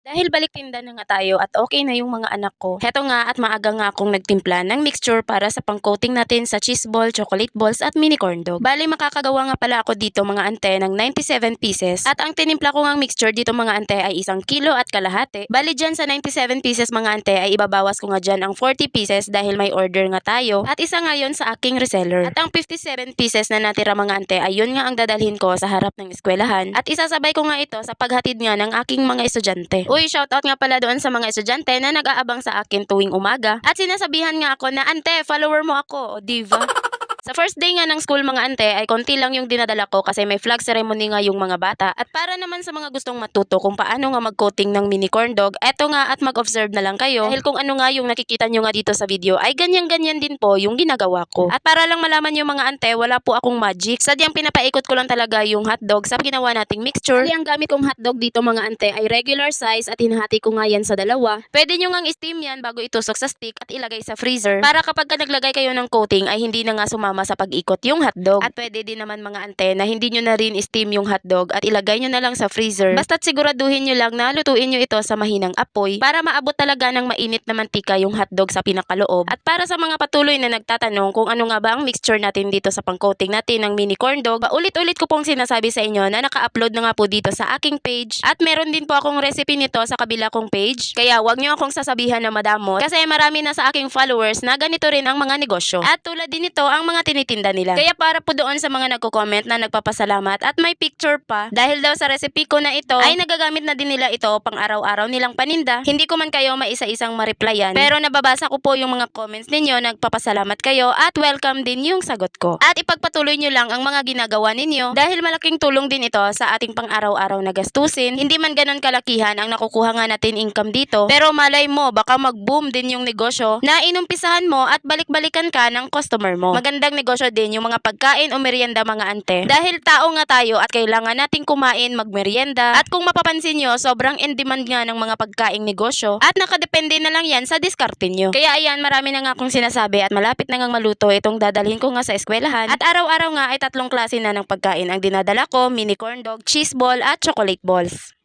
Dahil balik tinda na nga tayo at okay na yung mga anak ko. Heto nga at maaga nga akong nagtimpla ng mixture para sa pang-coating natin sa cheese ball, chocolate balls at mini corn dog. Bali makakagawa nga pala ako dito mga ante ng 97 pieces. At ang tinimpla ko ngang mixture dito mga ante ay isang kilo at kalahati. Bali dyan sa 97 pieces mga ante ay ibabawas ko nga dyan ang 40 pieces dahil may order nga tayo. At isa nga yun sa aking reseller. At ang 57 pieces na natira mga ante ay yun nga ang dadalhin ko sa harap ng eskwelahan. At isasabay ko nga ito sa paghatid nga ng aking mga estudyante. Uy, shoutout nga pala doon sa mga estudyante na nag-aabang sa akin tuwing umaga. At sinasabihan nga ako na, ante, follower mo ako, diva. Sa first day nga ng school mga ante ay konti lang yung dinadala ko kasi may flag ceremony nga yung mga bata. At para naman sa mga gustong matuto kung paano nga mag-coating ng mini corn dog, eto nga at mag-observe na lang kayo. Dahil kung ano nga yung nakikita nyo nga dito sa video ay ganyan-ganyan din po yung ginagawa ko. At para lang malaman yung mga ante, wala po akong magic. Sadyang pinapaikot ko lang talaga yung hotdog sa ginawa nating mixture. Bali ang gamit kong hotdog dito mga ante ay regular size at hinahati ko nga yan sa dalawa. Pwede nyo nga steam yan bago itusok sa stick at ilagay sa freezer. Para kapag ka naglagay kayo ng coating ay hindi na nga sumama sa pag-ikot yung hotdog. At pwede din naman mga ante na hindi nyo na rin steam yung hotdog at ilagay nyo na lang sa freezer. Basta't siguraduhin nyo lang na lutuin nyo ito sa mahinang apoy para maabot talaga ng mainit na mantika yung hotdog sa pinakaloob. At para sa mga patuloy na nagtatanong kung ano nga ba ang mixture natin dito sa pang-coating natin ng mini corn dog, paulit-ulit ko pong sinasabi sa inyo na naka-upload na nga po dito sa aking page at meron din po akong recipe nito sa kabila kong page. Kaya wag nyo akong sasabihan na madamot kasi marami na sa aking followers na ganito rin ang mga negosyo. At tulad din ito ang mga tinitinda nila. Kaya para po doon sa mga nagko-comment na nagpapasalamat at may picture pa dahil daw sa recipe ko na ito ay nagagamit na din nila ito pang araw-araw nilang paninda. Hindi ko man kayo maisa-isang ma-replyan pero nababasa ko po yung mga comments ninyo, nagpapasalamat kayo at welcome din yung sagot ko. At ipagpatuloy nyo lang ang mga ginagawa ninyo dahil malaking tulong din ito sa ating pang-araw-araw na gastusin. Hindi man ganon kalakihan ang nakukuha nga natin income dito pero malay mo baka mag-boom din yung negosyo na inumpisahan mo at balik-balikan ka ng customer mo. Magandang negosyo din yung mga pagkain o merienda mga ante. Dahil tao nga tayo at kailangan nating kumain, magmerienda. At kung mapapansin nyo, sobrang in demand nga ng mga pagkaing negosyo at nakadepende na lang yan sa diskarte nyo. Kaya ayan, marami na nga akong sinasabi at malapit na nga maluto itong dadalhin ko nga sa eskwelahan. At araw-araw nga ay tatlong klase na ng pagkain ang dinadala ko, mini corn dog, cheese ball at chocolate balls.